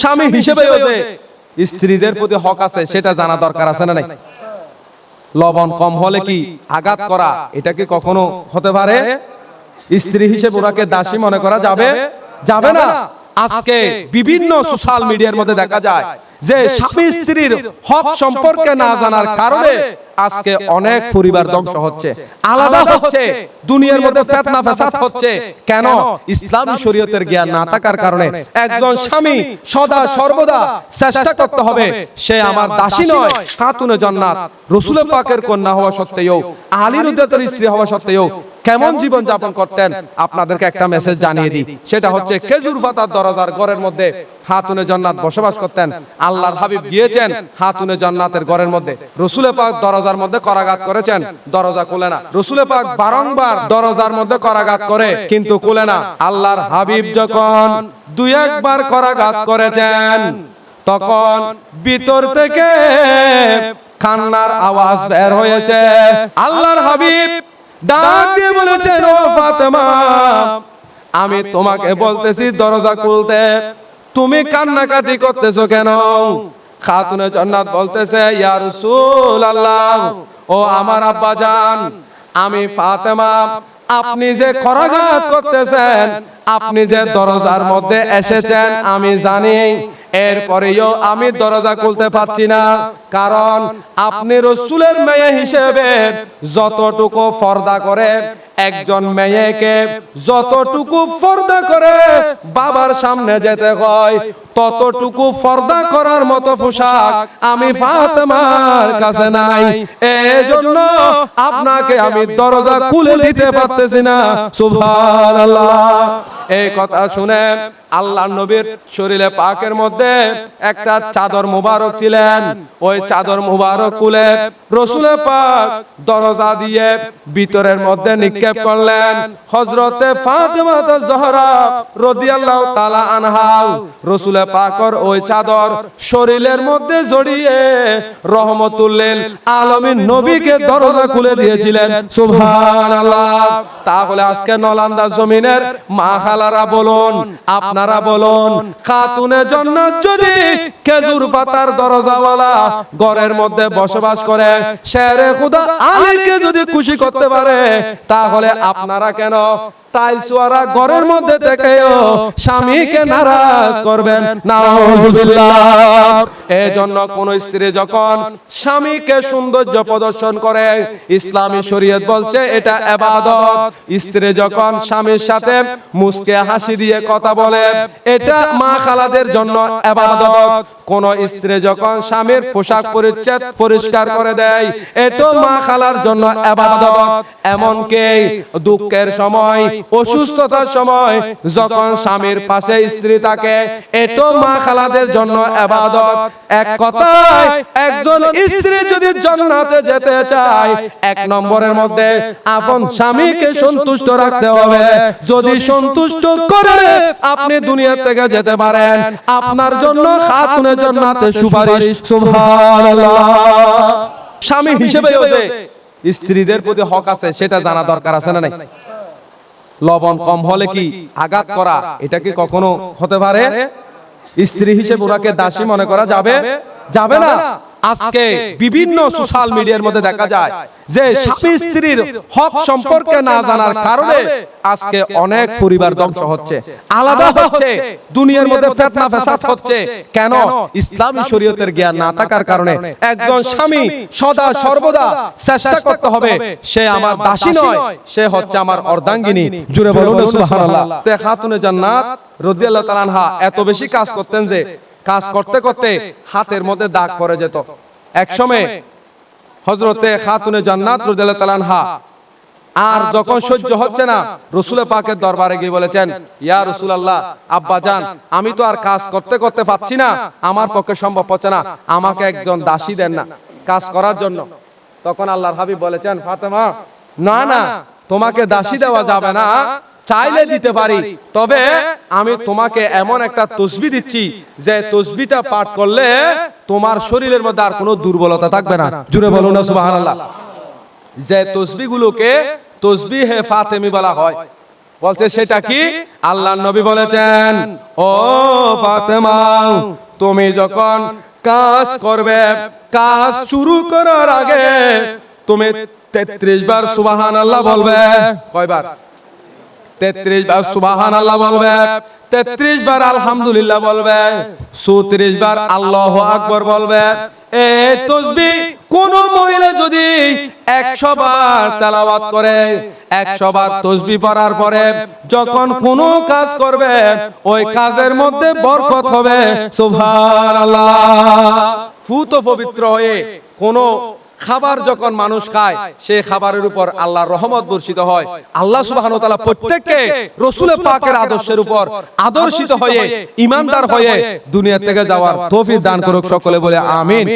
স্বামী হিসেবে যে স্ত্রীদের প্রতি হক আছে সেটা জানা দরকার আছে না নাই? লবণ কম হলে কি আঘাত করা এটা কি কখনো হতে পারে? স্ত্রী হিসেবে ওনাকে দাসী মনে করা যাবে? যাবে না। আজকে বিভিন্ন সোশ্যাল মিডিয়ার মধ্যে দেখা যায়। যে স্বামী স্ত্রীর হক সম্পর্কে না জানার কারণে আজকে অনেক পরিবার ধ্বংস হচ্ছে। আলাদা হচ্ছে দুনিয়ার মধ্যে ফেতনা ফেসাদ হচ্ছে। কেন? ইসলামী শরীয়তের জ্ঞান না থাকার কারণে একজন স্বামী সদা সর্বদা চেষ্টা করতে হবে। সে আমার দাসী নয় খাতুনে জান্নাত। রসুল পাকের কন্যা হওয়া সত্ত্বেও আলীর উদ্দাতের স্ত্রী হওয়া সত্ত্বেও কেমন জীবন যাপন করতেন? আপনাদেরকে একটা মেসেজ জানিয়ে দিই। সেটা হচ্ছে খেজুর পাতার দরজার ঘরের মধ্যে হাতুনে জান্নাত বসবাস করতেন। আল্লাহর হাবিব গিয়েছেন হাতুনে জান্নাতের ঘরের মধ্যে। রসুলে পাক দরজার মধ্যে করাঘাত করেছেন দরজা খুলে না। রসুলে পাক বারংবার দরজার মধ্যে করাঘাত করে কিন্তু খুলে না। আল্লাহর হাবিব যখন দুই একবার করাঘাত করেছেন তখন ভিতর থেকে কান্নার আওয়াজ বের হয়েছে। আল্লাহর হাবিব ডাক দিয়ে বলেছেন ও ফাতেমা, আমি তোমাকে বলতেছি, দরজা খুলতে। তুমি কান্নাকাটি করতেছো কেন? খাতুনে জান্নাত বলতেছে, ইয়া রাসূলুল্লাহ, ও আমার আব্বা জান, আমি ফাতেমা, আপনি যে করাঘাত করতেছেন, আপনি যে দরজার মধ্যে এসেছেন, আমি জানি এরপরেও আমি দরজা খুলতে পারছি না, কারণ আপনি রসুলের মেয়ে হিসেবে যতটুকু ফর্দা করে, একজন মেয়েকে যতটুকু ফর্দা করে বাবার সামনে যেতে হয়, ততটুকু ফর্দা করার মতো পোশাক আমি ফাতেমার কাছে নাই। এজন্য আপনাকে আমি দরজা খুলে দিতে পারতেছি না, সুবহানাল্লাহ। এই কথা শুনে আল্লাহ নবীর শরীরে পাকের মধ্যে একটা চাদর মুবারক ছিলেন। ওই চাদর মুবারক খুলে রসুলে পাক দরজা দিয়ে ভিতরের মধ্যে নিক্ষেপ করলেন হজরতে ফাতেমা জহরা রাদিয়াল্লাহু আনহা। রসুলে পাকর ওই চাদর শরীরের মধ্যে জড়িয়ে রহমতুল্লিল আলামিন নবীকে দরজা খুলে দিয়েছিলেন। সুবহানাল্লাহ। তাহলে আজকে নলান্দা জমিনের মা খালারা বলুন আপনারা বলুন খাতুনে জন্য যদি খেজুর পাতার দরজাওয়ালা ঘরের মধ্যে বসবাস করে, শেরে খুদা আলীকে যদি খুশি করতে পারে, তাহলে আপনারা কেন টাইলসওয়ালা ঘরের মধ্যে থেকেও স্বামীকে নারাজ করবেন। নাউজুবিল্লাহ এজন্য কোন স্ত্রী যখন স্বামীকে সৌন্দর্য প্রদর্শন করে, ইসলামী শরীয়ত বলছে এটা এবাদত স্ত্রী যখন স্বামীর সাথে মুসকে হাসি দিয়ে কথা বলে, এটা মা খালাদের জন্য এবাদত কোন স্ত্রী যখন স্বামীর পোশাক পরিচ্ছেদ পরিষ্কার করে দেয় এটা মা খালার জন্য এমনকি দুঃখের সময়, অসুস্থতার সময় যখন স্বামীর পাশে স্ত্রী থাকে এটো মা খালাদের জন্য এবাদত এক কথায়, একজন স্ত্রী যদি জান্নাতে যেতে চায়, এক নম্বরের মধ্যে আপন স্বামীকে সন্তুষ্ট রাখতে হবে। যদি সন্তুষ্ট করে আপনি দুনিয়া থেকে যেতে পারেন, আপনার জন্য খাতুনের জান্নাতে সুপারিশ সুবহানাল্লাহ। স্বামী হিসেবে যে স্ত্রীদের প্রতি হক আছে সেটা জানা দরকার আছে না নাই? লবণ কম হলে কি আঘাত করা? এটা কি কখনো হতে পারে? স্ত্রী হিসেবে ওরাকে দাসী মনে করা যাবে? যাবে না। আজকে বিভিন্ন সোশ্যাল মিডিয়ার মধ্যে দেখা যায় যে স্বামী স্ত্রীর হক সম্পর্কে না জানার কারণে আজকে অনেক পরিবার ধ্বংস হচ্ছে। আলাদা হচ্ছে দুনিয়ার মধ্যে ফেতনা ফেসাদ হচ্ছে। কেন? ইসলামী শরীয়তের জ্ঞান না থাকার কারণে একজন স্বামী সদা সর্বদা চেষ্টা করতে হবে। সে আমার দাসী নয় সে হচ্ছে আমার অর্ধাঙ্গিনী। জুড়ে বলুন সুবহানাল্লাহ। তে খাতুনে জান্নাত রাদিয়াল্লাহু তাআলা এত বেশি কাজ করতেন যে কাজ করতে করতে হাতের মধ্যে দাগ পড়ে যেত। একসময় হজরতে খাতুনে জান্নাত তাআলা আর যখন সহ্য হচ্ছে না, রসুলে পাকের দরবারে গিয়ে বলেছেন, ইয়া রসুল আল্লাহ আব্বা জান, আমি তো আর কাজ করতে করতে পাচ্ছি না, আমার পক্ষে সম্ভব হচ্ছে না, আমাকে একজন দাসী দেন না, কাজ করার জন্য। তখন আল্লাহর হাবিব বলেছেন, ফাতেমা, না না, তোমাকে দাসী দেওয়া যাবে না চাইলে দিতে পারি। তবে আমি তোমাকে এমন একটা তসবি দিচ্ছি যে তসবিটা পাঠ করলে তোমার শরীরের মধ্যে আর কোনো দুর্বলতা থাকবে না। জুড়ে বলুন না সুবহানাল্লাহ। যে তসবিগুলোকে তসবি হে ফাতেমি বলা হয়। বলছে সেটা কি? আল্লাহ নবী বলেছেন ও ফাতেমা তুমি যখন কাজ করবে কাজ শুরু করার আগে তুমি তেত্রিশ বার সুবাহান আল্লাহ বলবে। কয়বার? তেত্রিশ বার সুবাহান আল্লাহ বলবে, তেত্রিশ বার আলহামদুলিল্লাহ বলবে, চৌত্রিশ বার আল্লাহ আকবর বলবে। এই তসবি কোন মহিলা যদি একশো বার তেলাওয়াত করে, একশো বার তসবি পড়ার পরে যখন কোন কাজ করবে, ওই কাজের মধ্যে বরকত হবে, সুবহানাল্লাহ। ফুত পবিত্র হয়ে কোন খাবার যখন মানুষ খায় সেই খাবারের উপর আল্লাহর রহমত বর্ষিত হয়। আল্লাহ সুবাহ প্রত্যেককে রসুল পাকের আদর্শের উপর আদর্শিত হয়ে ইমানদার হয়ে দুনিয়া থেকে যাওয়ার তৌফিক দান করুক সকলে বলে আমিন।